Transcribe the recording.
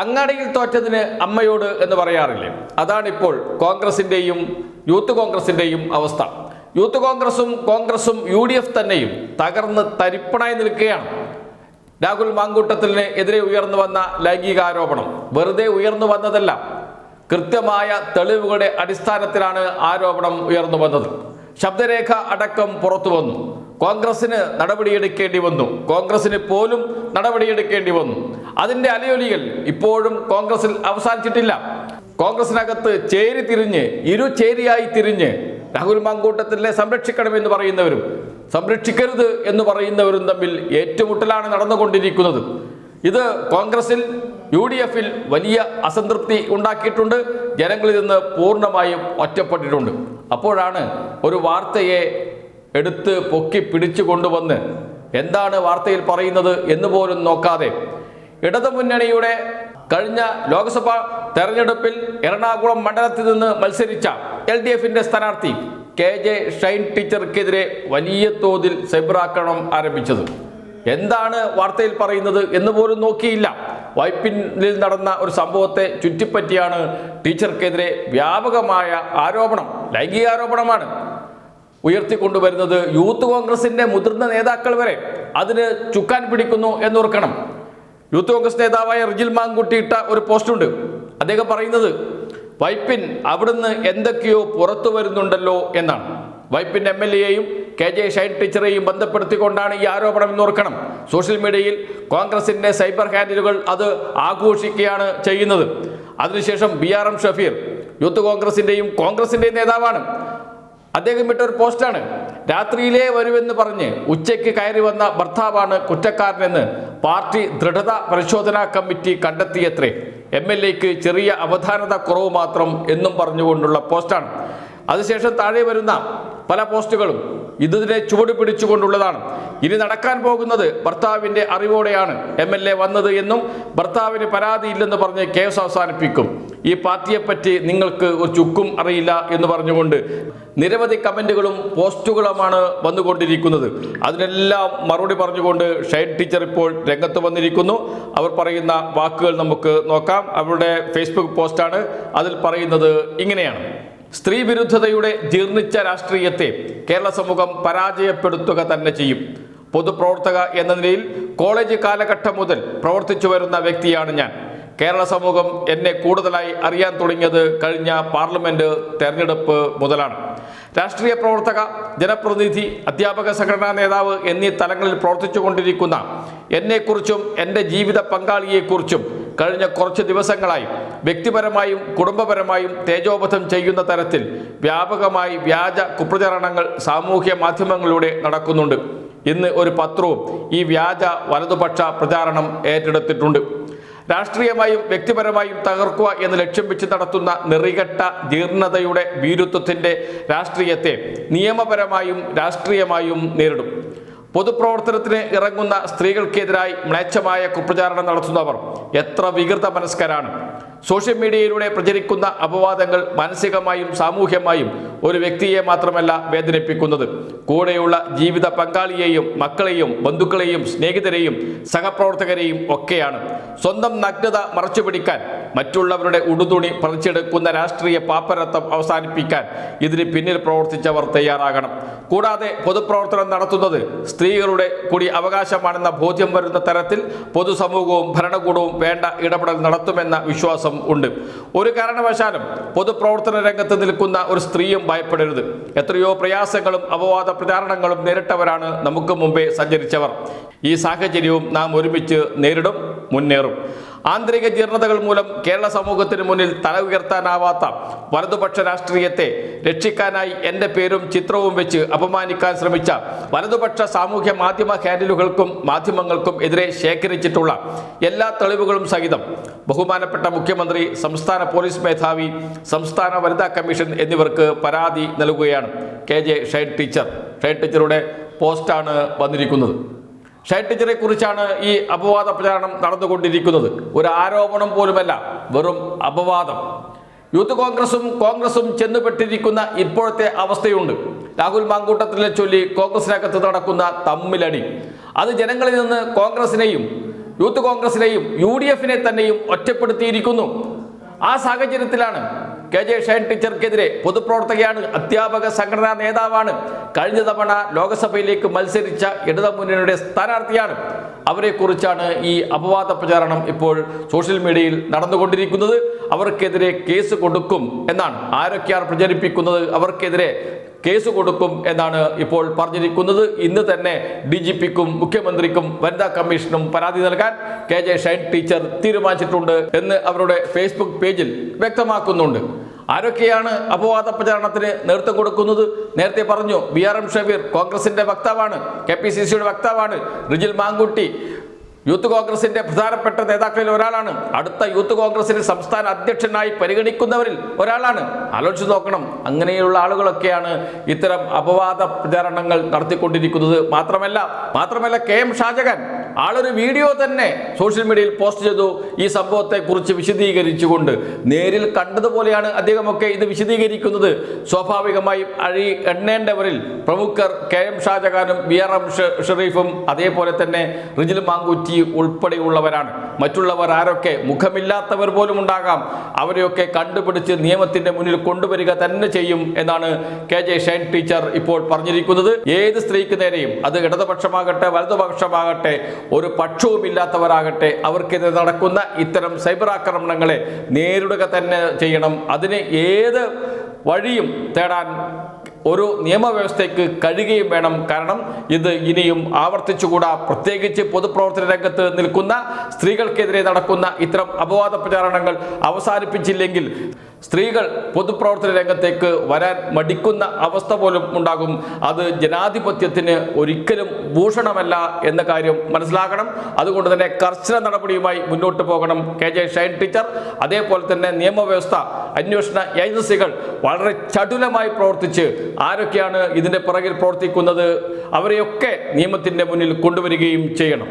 അങ്ങാടിയിൽ തോറ്റതിന് അമ്മയോട് എന്ന് പറയാറില്ലേ? അതാണിപ്പോൾ കോൺഗ്രസിന്റെയും യൂത്ത് കോൺഗ്രസിന്റെയും അവസ്ഥ. യൂത്ത് കോൺഗ്രസും കോൺഗ്രസും യു ഡി എഫ് തന്നെയും തകർന്ന് തരിപ്പണായി നിൽക്കുകയാണ്. രാഹുൽ മാങ്കൂട്ടത്തിന് എതിരെ ഉയർന്നു വന്ന ലൈംഗികാരോപണം. വെറുതെ ഉയർന്നു വന്നതല്ല. കൃത്യമായ തെളിവുകളുടെ അടിസ്ഥാനത്തിലാണ് ആരോപണം ഉയർന്നു വന്നത്. ശബ്ദരേഖ അടക്കം പുറത്തു വന്നു. കോൺഗ്രസിന് നടപടിയെടുക്കേണ്ടി വന്നു. കോൺഗ്രസിന് പോലും നടപടിയെടുക്കേണ്ടി വന്നു. അതിന്റെ അലയൊലികൾ ഇപ്പോഴും കോൺഗ്രസിൽ അവസാനിച്ചിട്ടില്ല. കോൺഗ്രസിനകത്ത് ചേരി തിരിഞ്ഞ് ഇരു ചേരിയായി തിരിഞ്ഞ് രാഹുൽ മങ്കൂട്ടത്തിനെ സംരക്ഷിക്കണം എന്ന് പറയുന്നവരും സംരക്ഷിക്കരുത് എന്ന് പറയുന്നവരും തമ്മിൽ ഏറ്റുമുട്ടലാണ് നടന്നുകൊണ്ടിരിക്കുന്നത്. ഇത് കോൺഗ്രസിൽ യു ഡി എഫിൽ വലിയ അസംതൃപ്തി ഉണ്ടാക്കിയിട്ടുണ്ട്. ജനങ്ങളിൽ നിന്ന് പൂർണമായും ഒറ്റപ്പെട്ടിട്ടുണ്ട്. അപ്പോഴാണ് ഒരു വാർത്തയെ എടുത്ത് പൊക്കി പിടിച്ചു കൊണ്ടുവന്ന് എന്താണ് വാർത്തയിൽ പറയുന്നത് എന്ന് പോലും നോക്കാതെ ഇടതുമുന്നണിയുടെ കഴിഞ്ഞ ലോക്സഭാ തെരഞ്ഞെടുപ്പിൽ എറണാകുളം മണ്ഡലത്തിൽ നിന്ന് മത്സരിച്ച എൽ ഡി എഫിന്റെ സ്ഥാനാർത്ഥി കെ ജെ ഷൈൻ ടീച്ചർക്കെതിരെ വലിയ തോതിൽ സൈബറാക്രമണം ആരംഭിച്ചത്. എന്താണ് വാർത്തയിൽ പറയുന്നത് എന്ന് പോലും നോക്കിയില്ല. വൈപ്പിനിൽ നടന്ന ഒരു സംഭവത്തെ ചുറ്റിപ്പറ്റിയാണ് ടീച്ചർക്കെതിരെ വ്യാപകമായ ആരോപണം ലൈംഗികാരോപണമാണ്. ഉയർത്തിക്കൊണ്ടുവരുന്നത് യൂത്ത് കോൺഗ്രസിന്റെ മുതിർന്ന നേതാക്കൾ വരെ അതിന് ചുക്കാൻ പിടിക്കുന്നു എന്നോർക്കണം. യൂത്ത് കോൺഗ്രസ് നേതാവായ റിജിൽ മാങ്കുട്ടി ഇട്ട ഒരു പോസ്റ്റുണ്ട്. അദ്ദേഹം പറയുന്നത് വൈപ്പിൻ അവിടുന്ന് എന്തൊക്കെയോ പുറത്തു വരുന്നുണ്ടല്ലോ എന്നാണ്. വൈപ്പിൻ എം എൽ എയെയും കെ ജെ ഷൈൻ ടീച്ചറെയും ബന്ധപ്പെടുത്തിക്കൊണ്ടാണ് ഈ ആരോപണം എന്നോർക്കണം. സോഷ്യൽ മീഡിയയിൽ കോൺഗ്രസിന്റെ സൈബർ ഹാൻഡിലുകൾ അത് ആഘോഷിക്കുകയാണ് ചെയ്യുന്നത്. അതിനുശേഷം B R M Shafeer youth കോൺഗ്രസിന്റെയും കോൺഗ്രസിന്റെയും നേതാവാണ്. അദ്ദേഹം ഇട്ട ഒരു പോസ്റ്റാണ്. രാത്രിയിലേ വരുമെന്ന് പറഞ്ഞ് ഉച്ചയ്ക്ക് കയറി വന്ന ഭർത്താവാണ് കുറ്റക്കാരനെന്ന് പാർട്ടി ദൃഢത പരിശോധനാ കമ്മിറ്റി കണ്ടെത്തിയത്രേ. എം എൽ എക്ക് ചെറിയ അവധാനത കുറവ് മാത്രം എന്നും പറഞ്ഞുകൊണ്ടുള്ള പോസ്റ്റാണ്. അതിനുശേഷം താഴെ വരുന്ന പല പോസ്റ്റുകളും ഇതിനെ ചുവട് പിടിച്ചുകൊണ്ടുള്ളതാണ്. ഇനി നടക്കാൻ പോകുന്നത് ഭർത്താവിന്റെ അറിവോടെയാണ് എം എൽ എ വന്നത് എന്നും ഭർത്താവിന് പരാതിയില്ലെന്ന് പറഞ്ഞ് കേസ് അവസാനിപ്പിക്കും. ഈ പാർട്ടിയെപ്പറ്റി നിങ്ങൾക്ക് ഒരു ചുക്കും അറിയില്ല എന്ന് പറഞ്ഞുകൊണ്ട് നിരവധി കമന്റുകളും പോസ്റ്റുകളുമാണ് വന്നുകൊണ്ടിരിക്കുന്നത്. അതിനെല്ലാം മറുപടി പറഞ്ഞുകൊണ്ട് ഷൈൻ ടീച്ചർ ഇപ്പോൾ രംഗത്ത് വന്നിരിക്കുന്നു. അവർ പറയുന്ന വാക്കുകൾ നമുക്ക് നോക്കാം. അവരുടെ ഫേസ്ബുക്ക് പോസ്റ്റാണ്. അതിൽ പറയുന്നത് ഇങ്ങനെയാണ്. സ്ത്രീ വിരുദ്ധതയുടെ ജീർണിച്ച രാഷ്ട്രീയത്തെ കേരള സമൂഹം പരാജയപ്പെടുത്തുക തന്നെ ചെയ്യും. പൊതുപ്രവർത്തക എന്ന നിലയിൽ കോളേജ് കാലഘട്ടം മുതൽ പ്രവർത്തിച്ചു വരുന്ന വ്യക്തിയാണ് ഞാൻ. കേരള സമൂഹം എന്നെ കൂടുതലായി അറിയാൻ തുടങ്ങിയത് കഴിഞ്ഞ പാർലമെന്റ് തെരഞ്ഞെടുപ്പ് മുതലാണ്. രാഷ്ട്രീയ പ്രവർത്തക ജനപ്രതിനിധി അധ്യാപക സംഘടനാ നേതാവ് എന്നീ തലങ്ങളിൽ പ്രവർത്തിച്ചു കൊണ്ടിരിക്കുന്ന എന്നെക്കുറിച്ചും എന്റെ ജീവിത പങ്കാളിയെക്കുറിച്ചും കഴിഞ്ഞ കുറച്ച് ദിവസങ്ങളായി വ്യക്തിപരമായും കുടുംബപരമായും തേജോബധം ചെയ്യുന്ന തരത്തിൽ വ്യാപകമായി വ്യാജ കുപ്രചരണങ്ങൾ സാമൂഹ്യ മാധ്യമങ്ങളിലൂടെ നടക്കുന്നുണ്ട്. ഇന്ന് ഒരു പത്രവും ഈ വ്യാജ വലതുപക്ഷ പ്രചാരണം ഏറ്റെടുത്തിട്ടുണ്ട്. രാഷ്ട്രീയമായും വ്യക്തിപരമായും തകർക്കുക എന്ന് ലക്ഷ്യം വെച്ച് നടത്തുന്ന നിറികെട്ട ജീർണതയുടെ ഭീരുത്വത്തിന്റെ രാഷ്ട്രീയത്തെ നിയമപരമായും രാഷ്ട്രീയമായും നേരിടും. പൊതുപ്രവർത്തനത്തിന് ഇറങ്ങുന്ന സ്ത്രീകൾക്കെതിരായി മ്ലേച്ഛമായ കുപ്രചാരണം നടത്തുന്നവർ എത്ര വികൃത മനസ്കരാണ് സോഷ്യൽ മീഡിയയിലൂടെ പ്രചരിക്കുന്ന അപവാദങ്ങൾ മാനസികമായും സാമൂഹ്യമായും ഒരു വ്യക്തിയെ മാത്രമല്ല വേദനിപ്പിക്കുന്നത്. കൂടെയുള്ള ജീവിത പങ്കാളിയെയും മക്കളെയും ബന്ധുക്കളെയും സ്നേഹിതരെയും സഹപ്രവർത്തകരെയും ഒക്കെയാണ്. സ്വന്തം നഗ്നത മറച്ചുപിടിക്കാൻ മറ്റുള്ളവരുടെ ഉടുതുണി പറിച്ചെടുക്കുന്ന രാഷ്ട്രീയ പാപ്പരത്വം അവസാനിപ്പിക്കാൻ ഇതിന് പിന്നിൽ പ്രവർത്തിച്ചവർ തയ്യാറാകണം. കൂടാതെ പൊതുപ്രവർത്തനം നടത്തുന്നത് സ്ത്രീകളുടെ കൂടി അവകാശമാണെന്ന ബോധ്യം വരുന്ന തരത്തിൽ പൊതുസമൂഹവും ഭരണകൂടവും വേണ്ട ഇടപെടൽ നടത്തുമെന്ന വിശ്വാസം ഉണ്ട്. ഒരു കാരണവശാലും പൊതുപ്രവർത്തന രംഗത്ത് നിൽക്കുന്ന ഒരു സ്ത്രീയും ഭയപ്പെടരുത്. എത്രയോ പ്രയാസങ്ങളും അപവാദ പ്രചാരണങ്ങളും നേരിട്ടവരാണ് നമുക്ക് മുമ്പേ സഞ്ചരിച്ചവർ. ഈ സാഹചര്യവും നാം ഒരുമിച്ച് നേരിടും മുന്നേറും. ആന്തരിക ജീർണതകൾ മൂലം കേരള സമൂഹത്തിന് മുന്നിൽ തല ഉയർത്താനാവാത്ത വലതുപക്ഷ രാഷ്ട്രീയത്തെ രക്ഷിക്കാനായി എന്റെ പേരും ചിത്രവും വെച്ച് അപമാനിക്കാൻ ശ്രമിച്ച വലതുപക്ഷ സാമൂഹ്യ മാധ്യമ ഹാൻഡിലുകൾക്കും മാധ്യമങ്ങൾക്കും എതിരെ ശേഖരിച്ചിട്ടുള്ള എല്ലാ തെളിവുകളും സഹിതം ബഹുമാനപ്പെട്ട മുഖ്യമന്ത്രി സംസ്ഥാന പോലീസ് മേധാവി സംസ്ഥാന വനിതാ കമ്മീഷൻ എന്നിവർക്ക് പരാതി നൽകുകയാണ് K J Shine teacher. Shine ടീച്ചറുടെ പോസ്റ്റാണ് വന്നിരിക്കുന്നത്. ടീച്ചറെ കുറിച്ചാണ് ഈ അപവാദ പ്രചാരണം നടന്നുകൊണ്ടിരിക്കുന്നത്. ഒരു ആരോപണം പോലുമല്ല വെറും അപവാദം. യൂത്ത് കോൺഗ്രസും കോൺഗ്രസും ചെന്നുപെട്ടിരിക്കുന്ന ഇപ്പോഴത്തെ അവസ്ഥയുണ്ട്. രാഹുൽ മാങ്കൂട്ടത്തിലെ ചൊല്ലി കോൺഗ്രസിനകത്ത് നടക്കുന്ന തമ്മിലടി. അത് ജനങ്ങളിൽ നിന്ന് കോൺഗ്രസിനെയും യൂത്ത് കോൺഗ്രസിനെയും യു ഡി എഫിനെ തന്നെയും ഒറ്റപ്പെടുത്തിയിരിക്കുന്നു. ആ സാഹചര്യത്തിലാണ് കെ ജെ ഷൈൻ ടീച്ചർക്കെതിരെ പൊതുപ്രവർത്തകയാണ് അധ്യാപക സംഘടനാ നേതാവാണ്. കഴിഞ്ഞ തവണ ലോക്സഭയിലേക്ക് മത്സരിച്ച ഇടതുമുന്നണിയുടെ സ്ഥാനാർത്ഥിയാണ്. അവരെക്കുറിച്ചാണ് ഈ അപവാദ പ്രചാരണം ഇപ്പോൾ സോഷ്യൽ മീഡിയയിൽ നടന്നുകൊണ്ടിരിക്കുന്നത്. അവർക്കെതിരെ കേസ് കൊടുക്കും എന്നാണ്. ആരൊക്കെയാണ് പ്രചരിപ്പിക്കുന്നത്? അവർക്കെതിരെ കേസ് കൊടുക്കും എന്നാണ് ഇപ്പോൾ പറഞ്ഞിരിക്കുന്നത്. ഇന്ന് തന്നെ ഡി ജി പിക്കും മുഖ്യമന്ത്രിക്കും വനിതാ കമ്മീഷനും പരാതി നൽകാൻ കെ ജെ ഷൈൻ ടീച്ചർ തീരുമാനിച്ചിട്ടുണ്ട് എന്ന് അവരുടെ ഫേസ്ബുക്ക് പേജിൽ വ്യക്തമാക്കുന്നുണ്ട്. ആരൊക്കെയാണ് അപവാദ പ്രചാരണത്തിന് നേതൃത്വം കൊടുക്കുന്നത്? നേരത്തെ പറഞ്ഞു ബി ആർ എം ഷബീർ കോൺഗ്രസിന്റെ വക്താവാണ് കെ പി സി സിയുടെ വക്താവാണ് റിജിൽ മാങ്കുട്ടി യൂത്ത് കോൺഗ്രസിന്റെ പ്രധാനപ്പെട്ട നേതാക്കളിൽ ഒരാളാണ്. അടുത്ത യൂത്ത് കോൺഗ്രസിന്റെ സംസ്ഥാന അധ്യക്ഷനായി പരിഗണിക്കുന്നവരിൽ ഒരാളാണ്. ആലോചിച്ച് നോക്കണം അങ്ങനെയുള്ള ആളുകളൊക്കെയാണ് ഇത്തരം അപവാദ പ്രചാരണങ്ങൾ നടത്തിക്കൊണ്ടിരിക്കുന്നത്. മാത്രമല്ല മാത്രമല്ല കെ എം ഷാജഹാൻ ആളൊരു വീഡിയോ തന്നെ സോഷ്യൽ മീഡിയയിൽ പോസ്റ്റ് ചെയ്തു. ഈ സംഭവത്തെക്കുറിച്ച് വിശദീകരിച്ചുകൊണ്ട് നേരിൽ കണ്ടതുപോലെയാണ് അദ്ദേഹമൊക്കെ ഇത് വിശദീകരിക്കുന്നത്. സ്വാഭാവികമായും അഴി എണ്ണേണ്ടവരിൽ പ്രമുഖർ കെ എം ഷാജഹാനും ബി ആർ എം ഷെറീഫും അതേപോലെ തന്നെ റിജിൽ മാങ്കൂറ്റി ഉൾപ്പെടെയുള്ളവരാണ്. മറ്റുള്ളവർ ആരൊക്കെ മുഖമില്ലാത്തവർ പോലും ഉണ്ടാകാം. അവരെയൊക്കെ കണ്ടുപിടിച്ച് നിയമത്തിന്റെ മുന്നിൽ കൊണ്ടുവരിക തന്നെ ചെയ്യും എന്നാണ് കെ ജെ ഷൈൻ ടീച്ചർ ഇപ്പോൾ പറഞ്ഞിരിക്കുന്നത്. ഏത് സ്ത്രീക്ക് നേരെയും അത് ഇടതുപക്ഷമാകട്ടെ വലതുപക്ഷമാകട്ടെ ഒരു പക്ഷവുമില്ലാത്തവരാകട്ടെ അവർക്കെതിരെ നടക്കുന്ന ഇത്തരം സൈബർ ആക്രമണങ്ങളെ നേരിടുക തന്നെ ചെയ്യണം. അതിന് ഏത് വഴിയും തേടാൻ ഒരു നിയമവ്യവസ്ഥയ്ക്ക് കഴിയുകയും വേണം. കാരണം ഇത് ഇനിയും ആവർത്തിച്ചുകൂടാ. പ്രത്യേകിച്ച് പൊതുപ്രവർത്തന രംഗത്ത് നിൽക്കുന്ന സ്ത്രീകൾക്കെതിരെ നടക്കുന്ന ഇത്തരം അപവാദ പ്രചാരണങ്ങൾ അവസാനിപ്പിച്ചില്ലെങ്കിൽ സ്ത്രീകൾ പൊതുപ്രവർത്തന രംഗത്തേക്ക് വരാൻ മടിക്കുന്ന അവസ്ഥ പോലും ഉണ്ടാകും. അത് ജനാധിപത്യത്തിന് ഒരിക്കലും ഭൂഷണമല്ല എന്ന കാര്യം മനസ്സിലാക്കണം അതുകൊണ്ട് തന്നെ കർശന നടപടിയുമായി മുന്നോട്ട് പോകണം. കെ ജെ ഷൈൻ ടീച്ചർ അതേപോലെ തന്നെ നിയമവ്യവസ്ഥ അന്വേഷണ ഏജൻസികൾ വളരെ ചടുലമായി പ്രവർത്തിച്ച് ആരൊക്കെയാണ് ഇതിന്റെ പിറകിൽ പ്രവർത്തിക്കുന്നത് അവരെയൊക്കെ നിയമത്തിന്റെ മുന്നിൽ കൊണ്ടുവരികയും ചെയ്യണം.